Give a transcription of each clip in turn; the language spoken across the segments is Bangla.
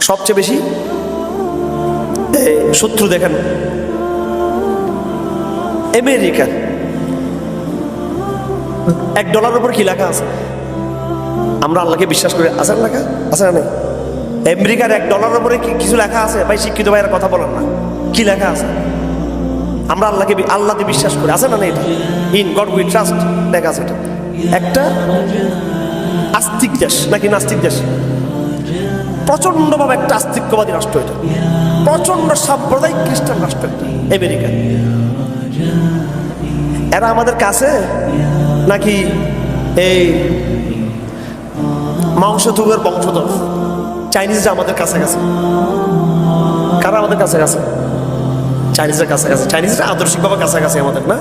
সবচেয়ে বেশি? শত্রু দেখেন। আমেরিকা। এক ডলার উপর কি লেখা আছে? আমরা আল্লাহকে বিশ্বাস করি। আছে লেখা? আছে না আমেরিকার এক ডলার উপরে কিছু লেখা আছে? ভাই, শিক্ষিত ভাইয়ের কথা বলেন না। কি লেখা আছে? আমরা আল্লাহকে আল্লাহতে বিশ্বাস করি। আছে না নেই এটা? ইন গড উই ট্রাস্ট লেখা আছে এটা। একটা? আস্তিক দেশ। নাকি নাস্তিক দেশ? প্রচন্ডভাবে একটা আস্তিক্যবাদী রাষ্ট্র এটা। প্রচণ্ড সাম্প্রদায়িক খ্রিস্টান রাষ্ট্র আমেরিকা। এরা আমাদের কাছে নাকি এই মাংস তুগের বংশধর? চাইনিজরা আমাদের কাছাকাছি কারা আমাদের কাছাকাছি চাইনিজের কাছাকাছি চাইনিজরা আদর্শিকভাবে কাছাকাছি আমাদের, না?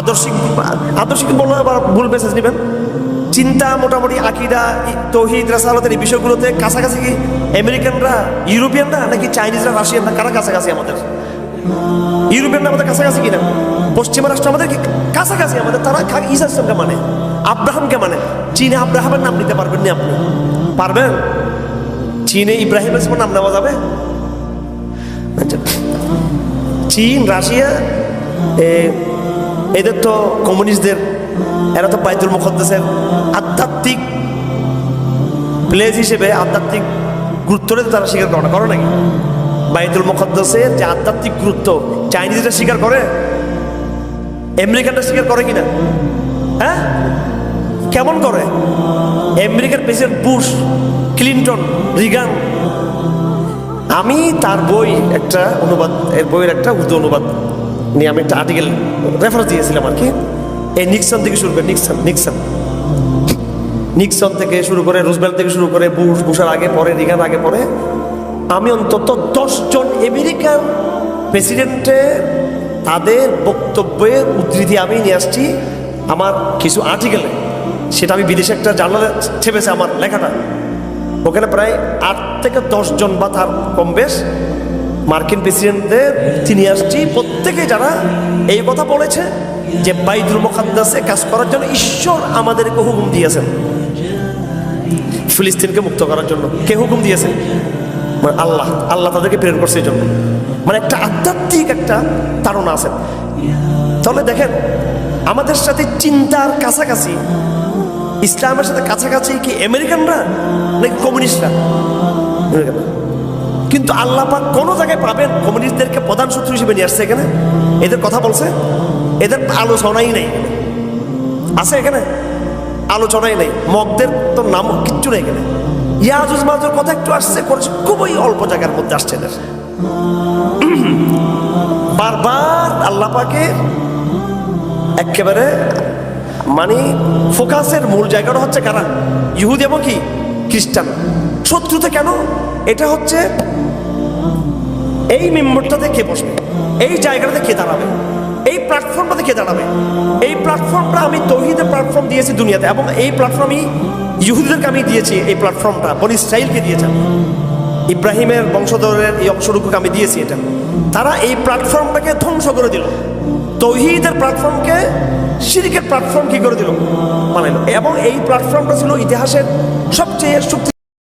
আদর্শিক আদর্শিক বললে আবার ভুল মেসেজ নেবেন। চিন্তা, মোটামুটি আকিদা তৌহিদ, রাসালতের এই বিষয়গুলোতে কাছাকাছি কি আমেরিকানরা, ইউরোপিয়ানরা, নাকি চাইনিজরা, রাশিয়ানরা, কারা কাছাকাছি আমাদের? ইউরোপিয়ানরা আমাদের কাছাকাছি কিনা? পশ্চিমা রাষ্ট্র আমাদের কি কাছাকাছি আমাদের? তারা ঈসা ইসলামকে মানে আব্রাহামকে মানে। চীনে আব্রাহামের নাম নিতে পারবেন না আপনি। পারবেন? চীনে ইব্রাহিম ইসলামের নাম নেওয়া যাবে? আচ্ছা। চীন, রাশিয়া এদের তো কমিউনিস্টদের এরা তো বাইতুল মুখদ্দেসের আধ্যাত্মিক প্লেস হিসেবে আধ্যাত্মিক গুরুত্বটা তো তারা স্বীকার করে না। নাকি? বাইতুল মুখদ্দেসের যে আধ্যাত্মিক গুরুত্ব, চাইনিজরা স্বীকার করে? আমেরিকানরা স্বীকার করে কিনা? হ্যাঁ? কেমন করে? আমেরিকার প্রেসিডেন্ট বুশ, ক্লিন্টন, রিগান। আমি তার বই একটা অনুবাদ, এর বইয়ের একটা উর্দু অনুবাদ নিয়ে আমি একটা আর্টিকেল রেফারেন্স দিয়েছিলাম আর কি। এই নিক্সন থেকে শুরু করে, নিক্সন নিক্সন। নিক্সন থেকে শুরু করে রুজবেল থেকে শুরু করে, বুশ, বুশের আগে পরে রিগান আগে পরে আমি অন্তত দশজন আমেরিকান প্রেসিডেন্টে তাদের বক্তব্যের উদ্ধৃতি আমি নিয়ে আসছি। আমার কিছু আর্টিকেলে সেটা আমি বিদেশে একটা জার্নালে ছেপেছে আমার লেখাটা। ওখানে প্রায় আট থেকে দশজন বা তার কম বেশ প্রেসিডেন্টদের তিনি আসছি, প্রত্যেকে যারা এই কথা বলেছে যে বাইদুল মোকাদ্দাসে কাজ করার জন্য ঈশ্বর আমাদেরকে হুকুম দিয়েছেন। ফিলিস্তিনকে মুক্ত করার জন্য কে হুকুম দিয়েছে? মানে আল্লাহ। আল্লাহ তাদেরকে প্রেরণ করছে এই জন্য মানে একটা আধ্যাত্মিক একটা তারা আছে। তাহলে দেখেন, আমাদের সাথে চিন্তার কাছাকাছি, ইসলামের সাথে কাছাকাছি কি আমেরিকানরা নাকি কমিউনিস্টরা। কিন্তু আল্লাহ পাক কোনো জায়গায় পাবেন কমিউনিস্টদেরকে প্রধান শত্রু হিসেবে নিয়ে আসছে এখানে? এদের কথা বলছে? এদের আলোচনাই নেই। আছে এখানে? আলোচনাই নেই। মগদের তো নাম কিচ্ছু নেই এখানে। ইয়াজুজ মাজুর কথা একটু আসছে, করেছে, খুবই অল্প জায়গার মধ্যে আসছে এদের। বারবার আল্লাহ পাকে একেবারে মানে ফোকাসের মূল জায়গাটা হচ্ছে কারা? ইহুদি এবং কি? খ্রিস্টান। শত্রুতে কেন? এটা হচ্ছে এই মেম্বরটাতে কে বসবে, এই জায়গাটাতে কে দাঁড়াবে, এই প্ল্যাটফর্মটাতে কে দাঁড়াবে। এই প্ল্যাটফর্মটা আমি তৌহিদের প্ল্যাটফর্ম দিয়েছি দুনিয়াতে এবং এই প্ল্যাটফর্ম আমি ইহুদিদেরকে আমি দিয়েছি, এই প্ল্যাটফর্মটা বনি ইসরাইলকে দিয়েছেন ইব্রাহিমের বংশধরের এই অংশটুকুকে আমি দিয়েছি এটা। তারা এই প্ল্যাটফর্মটাকে ধ্বংস করে দিল। তৌহিদের প্ল্যাটফর্মকে সিরিকের প্ল্যাটফর্ম কি করে দিল? বানাইলো। এবং এই প্ল্যাটফর্মটা ছিল ইতিহাসের সবচেয়ে শক্তি